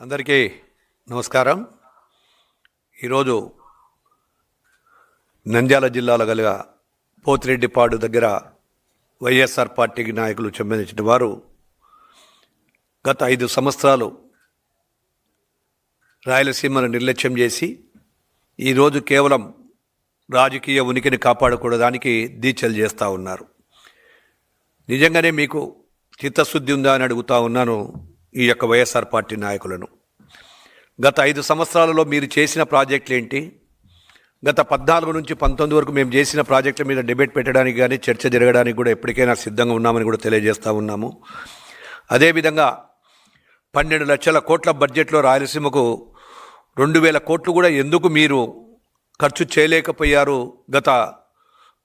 అందరికీ నమస్కారం. ఈరోజు నంద్యాల జిల్లాలో గల పోతిరెడ్డిపాడు దగ్గర వైఎస్ఆర్ పార్టీకి నాయకులు సంబంధించిన వారు గత ఐదు సంవత్సరాలు రాయలసీమను నిర్లక్ష్యం చేసి ఈరోజు కేవలం రాజకీయ ఉనికిని కాపాడుకోవడానికి దీక్షలు చేస్తూ ఉన్నారు. నిజంగానే మీకు చిత్తశుద్ధి ఉందా అని అడుగుతా ఉన్నాను. ఈ యొక్క వైఎస్ఆర్ పార్టీ నాయకులను. గత ఐదు సంవత్సరాలలో మీరు చేసిన ప్రాజెక్టులు ఏంటి? గత పద్నాలుగు నుంచి పంతొమ్మిది వరకు మేము చేసిన ప్రాజెక్టుల మీద డిబేట్ పెట్టడానికి కానీ చర్చ జరగడానికి కూడా ఎప్పటికైనా సిద్ధంగా ఉన్నామని కూడా తెలియజేస్తూ ఉన్నాము. అదేవిధంగా పన్నెండు లక్షల కోట్ల బడ్జెట్లో రాయలసీమకు రెండు వేల కోట్లు కూడా ఎందుకు మీరు ఖర్చు చేయలేకపోయారు గత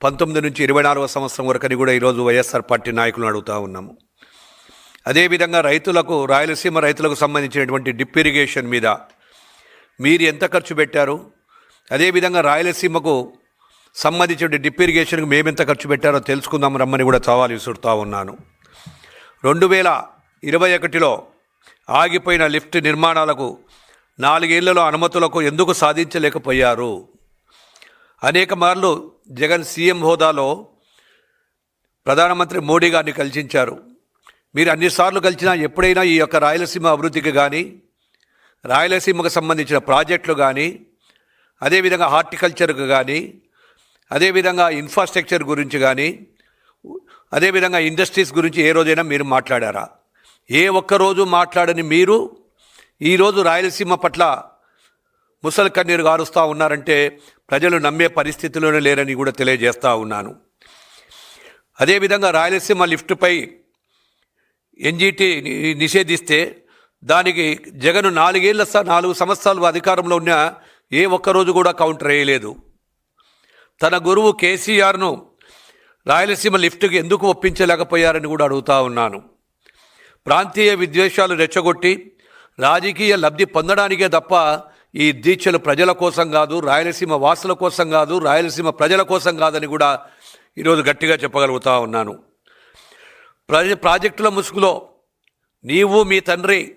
పంతొమ్మిది నుంచి ఇరవై నాలుగవ సంవత్సరం వరకు అని కూడా ఈరోజు వైఎస్ఆర్ పార్టీ నాయకులను అడుగుతూ ఉన్నాము. అదేవిధంగా రైతులకు రాయలసీమ రైతులకు సంబంధించినటువంటి డిప్ ఇరిగేషన్ మీద మీరు ఎంత ఖర్చు పెట్టారు? అదేవిధంగా రాయలసీమకు సంబంధించిన డిప్ ఇరిగేషన్కి మేమెంత ఖర్చు పెట్టారో తెలుసుకుందాం రమ్మని కూడా సవాల్ విసురుతూ ఉన్నాను. రెండు వేల ఇరవై ఒకటిలో ఆగిపోయిన లిఫ్ట్ నిర్మాణాలకు నాలుగేళ్ళలో అనుమతులకు ఎందుకు సాధించలేకపోయారు? అనేక మార్లు జగన్ సీఎం హోదాలో ప్రధానమంత్రి మోడీ గారిని కలిసించారు. మీరు అన్నిసార్లు కలిసినా ఎప్పుడైనా ఈ యొక్క రాయలసీమ అభివృద్ధికి కానీ రాయలసీమకు సంబంధించిన ప్రాజెక్టులు కానీ అదేవిధంగా హార్టికల్చర్కు కానీ అదేవిధంగా ఇన్ఫ్రాస్ట్రక్చర్ గురించి కానీ అదేవిధంగా ఇండస్ట్రీస్ గురించి ఏ రోజైనా మీరు మాట్లాడారా? ఏ ఒక్కరోజు మాట్లాడని మీరు ఈరోజు రాయలసీమ పట్ల ముసలి కన్నీరు గారుస్తూ ఉన్నారంటే ప్రజలు నమ్మే పరిస్థితిలోనే లేరని కూడా తెలియజేస్తూ ఉన్నాను. అదేవిధంగా రాయలసీమ లిఫ్ట్పై ఎన్జిటి నిషేధిస్తే దానికి జగన్ నాలుగేళ్ళ స- నాలుగు సంవత్సరాలు అధికారంలో ఉన్న ఏ ఒక్కరోజు కూడా కౌంటర్ వేయలేదు. తన గురువు కేసీఆర్ను రాయలసీమ లిఫ్ట్కి ఎందుకు ఒప్పించలేకపోయారని కూడా అడుగుతా ఉన్నాను. ప్రాంతీయ విద్వేషాలు రెచ్చగొట్టి రాజకీయ లబ్ధి పొందడానికే తప్ప ఈ దీక్షలు ప్రజల కోసం కాదు రాయలసీమ వాసుల కోసం కాదు రాయలసీమ ప్రజల కోసం కాదని కూడా ఈరోజు గట్టిగా చెప్పగలుగుతా ఉన్నాను. ప్రాజెక్టుల ముసుగులో నీవు మీ తండ్రి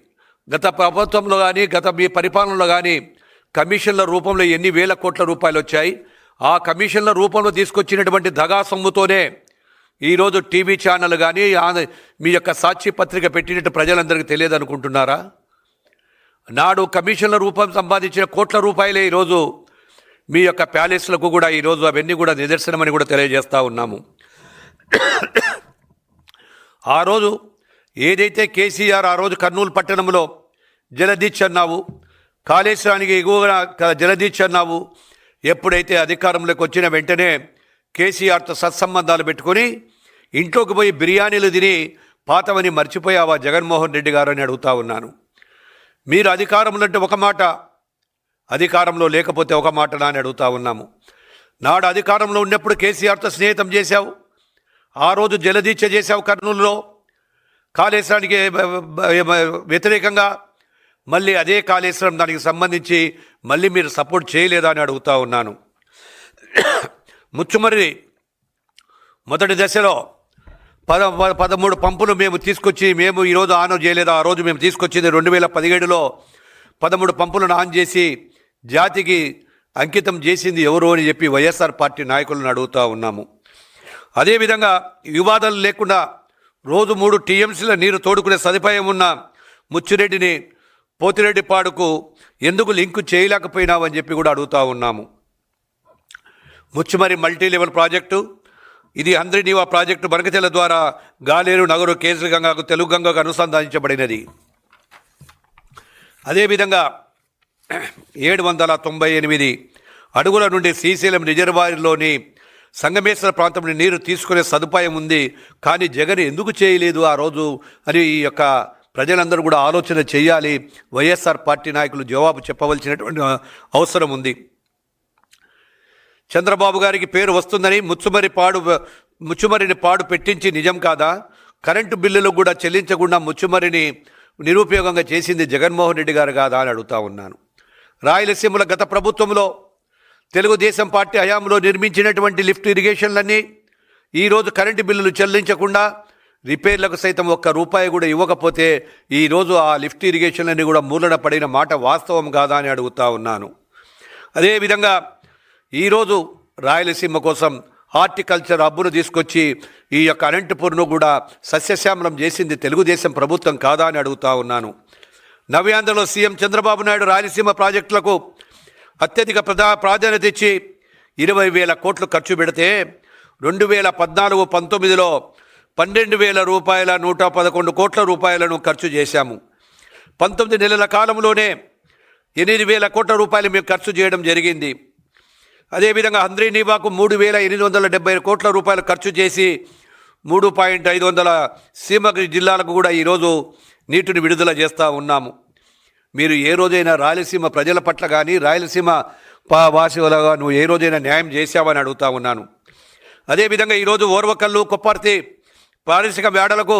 గత ప్రభుత్వంలో కానీ గత మీ పరిపాలనలో కానీ కమిషన్ల రూపంలో ఎన్ని వేల కోట్ల రూపాయలు వచ్చాయి. ఆ కమిషన్ల రూపంలో తీసుకొచ్చినటువంటి దగా సొమ్ముతోనే ఈరోజు టీవీ ఛానల్ కానీ మీ యొక్క సాక్షి పత్రిక పెట్టినట్టు ప్రజలందరికీ తెలియదు అనుకుంటున్నారా నాడు కమిషన్ల రూపం సంపాదించిన కోట్ల రూపాయలే ఈరోజు మీ యొక్క ప్యాలెస్లకు కూడా ఈరోజు అవన్నీ కూడా నిదర్శనమని కూడా తెలియజేస్తూ ఉన్నాము. ఆ రోజు ఏదైతే కేసీఆర్ ఆ రోజు కర్నూలు పట్టణంలో జలదీక్ష అన్నావు కాళేశ్వరానికి ఎగువగా క- జలదీక్ష అన్నావు ఎప్పుడైతే అధికారంలోకి వచ్చిన వెంటనే కేసీఆర్తో సత్సంబంధాలు పెట్టుకొని ఇంట్లోకి పోయి బిర్యానీలు తిని పాతవని మర్చిపోయావా జగన్మోహన్ రెడ్డి గారు అని అడుగుతా ఉన్నాను. మీరు అధికారంలో అంటే ఒక మాట అధికారంలో లేకపోతే ఒక మాట నా అని అడుగుతా ఉన్నాము. నాడు అధికారంలో ఉన్నప్పుడు కేసీఆర్తో స్నేహితం చేశావు. ఆ రోజు జలదీక్ష చేశావు కర్నూలులో. కాళేశ్వరానికి వ్యతిరేకంగా మళ్ళీ అదే కాళేశ్వరం దానికి సంబంధించి మళ్ళీ మీరు సపోర్ట్ చేయలేదా అని అడుగుతా ఉన్నాను. ముచ్చుమర్రి మొదటి దశలో పద ప- పదమూడు పంపులు మేము తీసుకొచ్చి మేము ఈరోజు ఆన్ చేయలేదు? ఆ రోజు మేము తీసుకొచ్చింది రెండు వేల పదిహేడులో పదమూడు పంపులను ఆన్ చేసి జాతికి అంకితం చేసింది ఎవరు అని చెప్పి వైఎస్ఆర్ పార్టీ నాయకులను అడుగుతూ ఉన్నాము. అదేవిధంగా వివాదాలు లేకుండా రోజు మూడు టీఎంసీల నీరు తోడుకునే సదుపాయం ఉన్న ముచ్చిరెడ్డిని పోతిరెడ్డి పాడుకు ఎందుకు లింకు చేయలేకపోయినావని చెప్పి కూడా అడుగుతూ ఉన్నాము. ముచ్చిమరి మల్టీ లెవెల్ ప్రాజెక్టు ఇది అంద్రినీవా ప్రాజెక్టు బనకచెల ద్వారా గాలేరు నగరు కేసుల గంగాకు తెలుగు గంగకు అనుసంధానించబడినది. అదేవిధంగా ఏడు వందల తొంభై ఎనిమిది అడుగుల నుండి శ్రీశైలం రిజర్వాయర్లోని సంగమేశ్వర ప్రాంతం నీరు తీసుకునే సదుపాయం ఉంది కానీ జగన్ ఎందుకు చేయలేదు ఆ రోజు అని ఈ యొక్క ప్రజలందరూ కూడా ఆలోచన చేయాలి. వైఎస్ఆర్ పార్టీ నాయకులు జవాబు చెప్పవలసినటువంటి అవసరం ఉంది. చంద్రబాబు గారికి పేరు వస్తుందని ముచ్చుమరి పాడు ముచ్చుమరిని పాడు పెట్టించి నిజం కాదా? కరెంటు బిల్లులు కూడా చెల్లించకుండా ముచ్చుమరిని నిరుపయోగంగా చేసింది జగన్మోహన్ రెడ్డి గారు కాదా అని అడుగుతా ఉన్నాను. రాయలసీమల గత ప్రభుత్వంలో తెలుగుదేశం పార్టీ హయాంలో నిర్మించినటువంటి లిఫ్ట్ ఇరిగేషన్లన్నీ ఈరోజు కరెంటు బిల్లులు చెల్లించకుండా రిపేర్లకు సైతం ఒక్క రూపాయి కూడా ఇవ్వకపోతే ఈరోజు ఆ లిఫ్ట్ ఇరిగేషన్లన్నీ కూడా మూలన పడిన మాట వాస్తవం కాదా అని అడుగుతా ఉన్నాను. అదేవిధంగా ఈరోజు రాయలసీమ కోసం హార్టికల్చర్ హబ్బును తీసుకొచ్చి ఈ యొక్క అనంతపూర్ను కూడా సస్యశ్యామలం చేసింది తెలుగుదేశం ప్రభుత్వం కాదా అని అడుగుతా ఉన్నాను. నవ్యాంధ్రలో సీఎం చంద్రబాబు నాయుడు రాయలసీమ ప్రాజెక్టులకు అత్యధిక ప్రధా ప్రాధాన్యత ఇచ్చి ఇరవై వేల కోట్లు ఖర్చు పెడితే రెండు వేల పద్నాలుగు పంతొమ్మిదిలో పన్నెండు వేల రూపాయల నూట పదకొండు కోట్ల రూపాయలను ఖర్చు చేశాము. పంతొమ్మిది నెలల కాలంలోనే ఎనిమిది వేల కోట్ల రూపాయలు మేము ఖర్చు చేయడం జరిగింది. అదేవిధంగా హంద్రీనీవాకు మూడు వేల ఎనిమిది వందల డెబ్బై కోట్ల రూపాయలు ఖర్చు చేసి మూడు పాయింట్ ఐదు వందల సీమగిరి జిల్లాలకు కూడా ఈరోజు నీటిని విడుదల చేస్తూ ఉన్నాము. మీరు ఏ రోజైనా రాయలసీమ ప్రజల పట్ల కానీ రాయలసీమ పా వాసులుగా నువ్వు ఏ రోజైనా న్యాయం చేశావని అడుగుతా ఉన్నాను. అదేవిధంగా ఈరోజు ఓర్వకల్లు కొప్పర్తి పారిశ్రామిక వేడలకు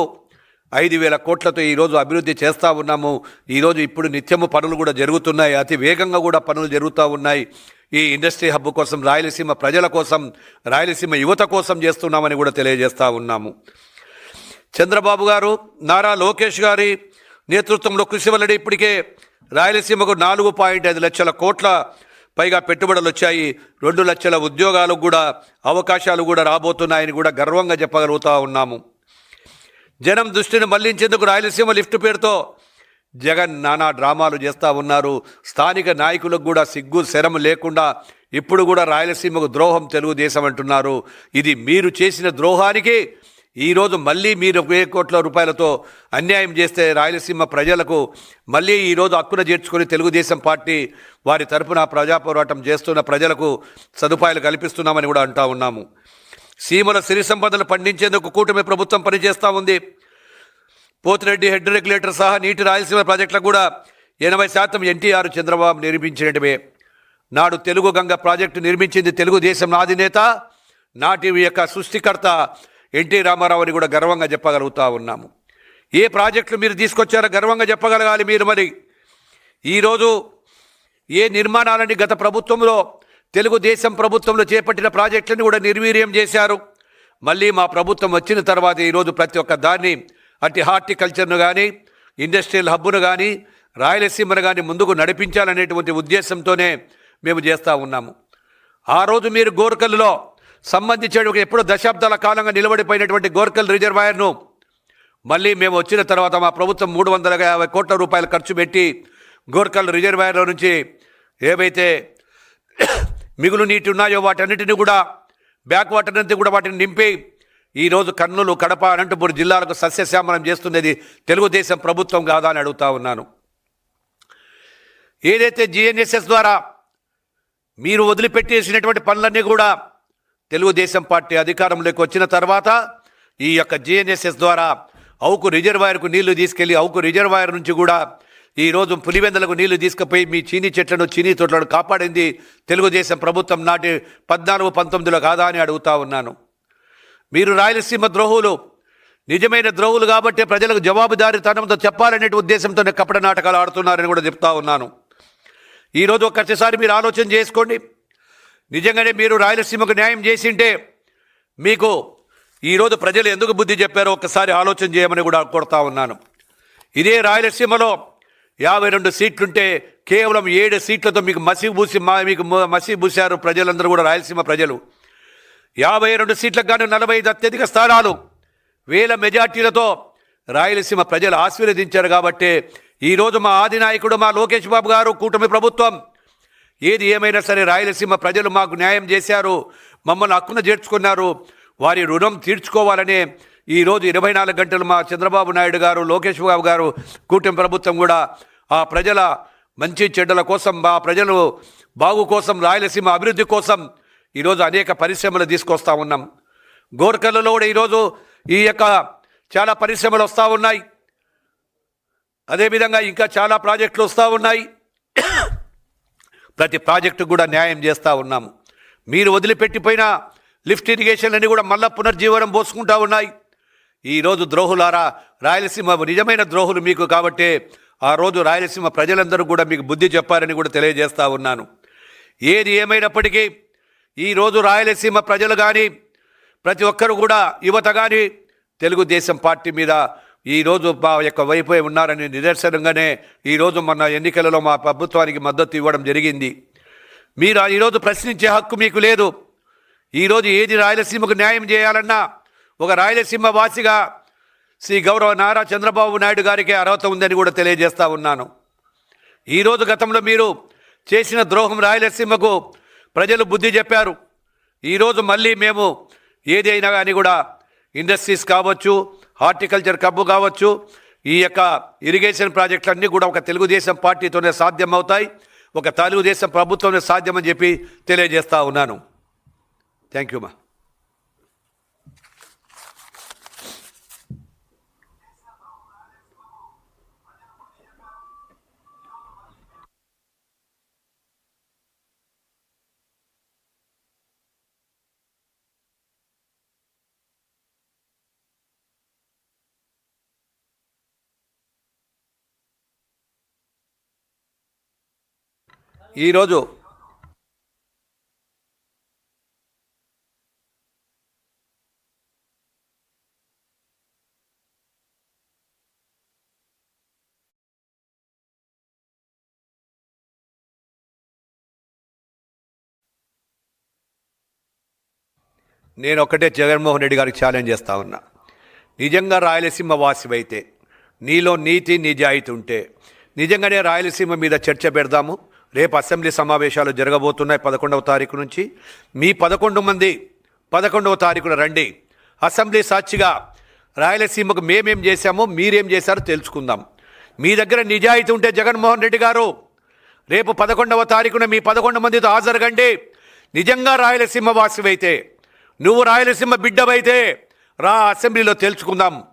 ఐదు వేల కోట్లతో ఈరోజు అభివృద్ధి చేస్తూ ఉన్నాము. ఈరోజు ఇప్పుడు నిత్యము పనులు కూడా జరుగుతున్నాయి. అతి వేగంగా కూడా పనులు జరుగుతూ ఉన్నాయి. ఈ ఇండస్ట్రీ హబ్ కోసం రాయలసీమ ప్రజల కోసం రాయలసీమ యువత కోసం చేస్తున్నామని కూడా తెలియజేస్తూ ఉన్నాము. చంద్రబాబు గారు నారా లోకేష్ గారి నేతృత్వంలో కృషి వల్లడి ఇప్పటికే రాయలసీమకు నాలుగు పాయింట్ ఐదు లక్షల కోట్ల పైగా పెట్టుబడులు వచ్చాయి. రెండు లక్షల ఉద్యోగాలకు కూడా అవకాశాలు కూడా రాబోతున్నాయని కూడా గర్వంగా చెప్పగలుగుతా ఉన్నాము. జనం దృష్టిని మళ్ళించేందుకు రాయలసీమ లిఫ్ట్ పేరుతో జగన్ నానా డ్రామాలు చేస్తూ ఉన్నారు. స్థానిక నాయకులకు కూడా సిగ్గు శరం లేకుండా ఇప్పుడు కూడా రాయలసీమకు ద్రోహం తెలుగుదేశం అంటున్నారు. ఇది మీరు చేసిన ద్రోహానికి ఈరోజు మళ్ళీ మీరు వెయ్యి కోట్ల రూపాయలతో అన్యాయం చేస్తే రాయలసీమ ప్రజలకు మళ్ళీ ఈరోజు హక్కున చేర్చుకొని తెలుగుదేశం పార్టీ వారి తరపున ప్రజా పోరాటం చేస్తున్న ప్రజలకు సదుపాయాలు కల్పిస్తున్నామని కూడా అంటా ఉన్నాము. సీమల సిరి సంపదలు పండించేందుకు కూటమి ప్రభుత్వం పనిచేస్తూ ఉంది. పోతిరెడ్డి హెడ్ రెగ్యులేటర్ సహా నీటి రాయలసీమ ప్రాజెక్టులకు కూడా ఎనభై శాతం ఎన్టీఆర్ చంద్రబాబు నిర్మించినటమే నాడు తెలుగు గంగ ప్రాజెక్టు నిర్మించింది తెలుగుదేశం అధినేత నాటి యొక్క సృష్టికర్త ఎన్టీ రామారావు అని కూడా గర్వంగా చెప్పగలుగుతా ఉన్నాము. ఏ ప్రాజెక్టులు మీరు తీసుకొచ్చారో గర్వంగా చెప్పగలగాలి మీరు మరి. ఈరోజు ఏ నిర్మాణాలని గత ప్రభుత్వంలో తెలుగుదేశం ప్రభుత్వంలో చేపట్టిన ప్రాజెక్టులను కూడా నిర్వీర్యం చేశారు. మళ్ళీ మా ప్రభుత్వం వచ్చిన తర్వాత ఈరోజు ప్రతి ఒక్క దాన్ని అటు హార్టికల్చర్ను కానీ ఇండస్ట్రియల్ హబ్బును కానీ రాయలసీమను కానీ ముందుకు నడిపించాలనేటువంటి ఉద్దేశంతోనే మేము చేస్తూ ఉన్నాము. ఆ రోజు మీరు గోర్కల్లో సంబంధించిన ఎప్పుడో దశాబ్దాల కాలంగా నిలబడిపోయినటువంటి గోర్కల్ రిజర్వాయర్ను మళ్ళీ మేము వచ్చిన తర్వాత మా ప్రభుత్వం మూడు వందల యాభై కోట్ల రూపాయలు ఖర్చు పెట్టి గోర్కల్ రిజర్వాయర్లో నుంచి ఏవైతే మిగులు నీటి ఉన్నాయో వాటన్నిటిని కూడా బ్యాక్ వాటర్ అంతా కూడా వాటిని నింపి ఈరోజు కర్నూలు కడప అనంతపురం జిల్లాలకు సస్యశ్యామలం చేస్తున్నది తెలుగుదేశం ప్రభుత్వం కాదా అని అడుగుతా ఉన్నాను. ఏదైతే జిఎన్ఎస్ఎస్ ద్వారా మీరు వదిలిపెట్టేసినటువంటి పనులన్నీ కూడా తెలుగుదేశం పార్టీ అధికారంలోకి వచ్చిన తర్వాత ఈ యొక్క జిఎన్ఎస్ఎస్ ద్వారా అవుకు రిజర్వాయర్కు నీళ్ళు తీసుకెళ్ళి అవుకు రిజర్వాయర్ నుంచి కూడా ఈరోజు పులివెందలకు నీళ్ళు తీసుకుపోయి మీ చీనీ చెట్లను చీనీ తోటలను కాపాడింది తెలుగుదేశం ప్రభుత్వం నాటి పద్నాలుగు పంతొమ్మిదిలో కాదా అని అడుగుతా ఉన్నాను. మీరు రాయలసీమ ద్రోహులు నిజమైన ద్రోహులు కాబట్టి ప్రజలకు జవాబుదారీతనంతో చెప్పాలనే ఉద్దేశంతోనే కపట నాటకాలు ఆడుతున్నారని కూడా చెప్తా ఉన్నాను. ఈరోజు ఒక్కసారి మీరు ఆలోచన చేసుకోండి. నిజంగానే మీరు రాయలసీమకు న్యాయం చేసింటే మీకు ఈరోజు ప్రజలు ఎందుకు బుద్ధి చెప్పారో ఒక్కసారి ఆలోచన చేయమని కూడా కోరుతా ఉన్నాను. ఇదే రాయలసీమలో యాభై రెండు సీట్లుంటే కేవలం ఏడు సీట్లతో మీకు మసి పూసి మా మీకు మ- మసి పూశారు ప్రజలందరూ కూడా రాయలసీమ ప్రజలు. యాభై రెండు సీట్లకు గాను నలభై ఐదు అత్యధిక స్థానాలు వేల మెజార్టీలతో రాయలసీమ ప్రజలు ఆశీర్వదించారు కాబట్టి ఈరోజు మా ఆది నాయకుడు మా లోకేష్ బాబు గారు కూటమి ప్రభుత్వం ఏది ఏమైనా సరే రాయలసీమ ప్రజలు మాకు న్యాయం చేశారు మమ్మల్ని హక్కున చేర్చుకున్నారు వారి రుణం తీర్చుకోవాలనే ఈరోజు ఇరవై నాలుగు గంటలు మా చంద్రబాబు నాయుడు గారు లోకేష్ బాబు గారు కూటమి ప్రభుత్వం కూడా ఆ ప్రజల మంచి చెడ్డల కోసం మా ప్రజలు బాగు కోసం రాయలసీమ అభివృద్ధి కోసం ఈరోజు అనేక పరిశ్రమలు తీసుకొస్తా ఉన్నాం. గోర్ఖలలో కూడా ఈరోజు ఈ యొక్క చాలా పరిశ్రమలు వస్తూ ఉన్నాయి. అదేవిధంగా ఇంకా చాలా ప్రాజెక్టులు వస్తూ ఉన్నాయి. ప్రతి ప్రాజెక్టు కూడా న్యాయం చేస్తూ ఉన్నాము. మీరు వదిలిపెట్టిపోయిన లిఫ్ట్ ఇరిగేషన్లన్నీ కూడా మళ్ళా పునర్జీవనం పోసుకుంటా ఉన్నాయి. ఈరోజు ద్రోహులారా రాయలసీమ నిజమైన ద్రోహులు మీకు కాబట్టే ఆ రోజు రాయలసీమ ప్రజలందరూ కూడా మీకు బుద్ధి చెప్పారని కూడా తెలియజేస్తూ ఉన్నాను. ఏది ఏమైనప్పటికీ ఈరోజు రాయలసీమ ప్రజలు కానీ ప్రతి ఒక్కరు కూడా యువత కానీ తెలుగుదేశం పార్టీ మీద ఈరోజు మా యొక్క వైపే ఉన్నారని నిదర్శనంగానే ఈరోజు మొన్న ఎన్నికలలో మా ప్రభుత్వానికి మద్దతు ఇవ్వడం జరిగింది. మీరు ఆ ఈరోజు ప్రశ్నించే హక్కు మీకు లేదు. ఈరోజు ఏది రాయలసీమకు న్యాయం చేయాలన్నా ఒక రాయలసీమ వాసిగా శ్రీ గౌరవ నారా చంద్రబాబు నాయుడు గారికి అర్హత ఉందని కూడా తెలియజేస్తా ఉన్నాను. ఈరోజు గతంలో మీరు చేసిన ద్రోహం రాయలసీమకు ప్రజలు బుద్ధి చెప్పారు. ఈరోజు మళ్ళీ మేము ఏదైనా కానీ కూడా ఇండస్ట్రీస్ కావచ్చు హార్టికల్చర్ కబ్బు కావచ్చు ఈ యొక్క ఇరిగేషన్ ప్రాజెక్టులన్నీ కూడా ఒక తెలుగుదేశం పార్టీతోనే సాధ్యమవుతాయి ఒక తెలుగుదేశం ప్రభుత్వమే సాధ్యమని చెప్పి తెలియజేస్తా ఉన్నాను. థ్యాంక్ యూ మా ఈరోజు నేను ఒక్కటే జగన్మోహన్ రెడ్డి గారికి ఛాలెంజ్ చేస్తా ఉన్నా. నిజంగా రాయలసీమ వాసివైతే నీలో నీతి నిజాయితీ ఉంటే నిజంగానే రాయలసీమ మీద చర్చ పెడదాము రేపు అసెంబ్లీ సమావేశాలు జరగబోతున్నాయి పదకొండవ తారీఖు నుంచి. మీ పదకొండు మంది పదకొండవ తారీఖున రండి. అసెంబ్లీ సాక్షిగా రాయలసీమకు మేమేం చేశామో మీరేం చేశారో తెలుసుకుందాం. మీ దగ్గర నిజాయితీ ఉంటే జగన్మోహన్ రెడ్డి గారు రేపు పదకొండవ తారీఖున మీ పదకొండు మందితో హాజరుగండి. నిజంగా రాయలసీమ వాసివైతే నువ్వు రాయలసీమ బిడ్డవైతే రా అసెంబ్లీలో తెలుసుకుందాం.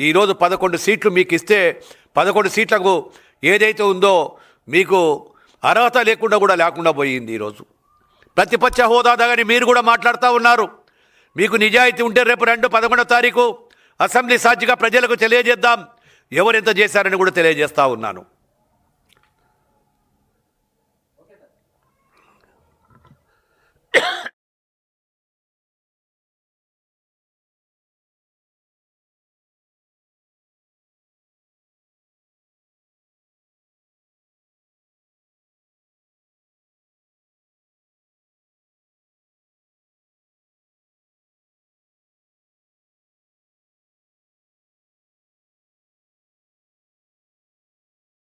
ఈరోజు పదకొండు సీట్లు మీకు ఇస్తే పదకొండు సీట్లకు ఏదైతే ఉందో మీకు అర్హత లేకుండా కూడా లేకుండా పోయింది ఈరోజు. ప్రతిపక్ష హోదాదని మీరు కూడా మాట్లాడుతూ ఉన్నారు. మీకు నిజాయితీ ఉంటే రేపు రెండు పదకొండో తారీఖు అసెంబ్లీ సాక్షిగా ప్రజలకు తెలియజేద్దాం. ఎవరెంత చేశారని కూడా తెలియజేస్తూ ఉన్నాను.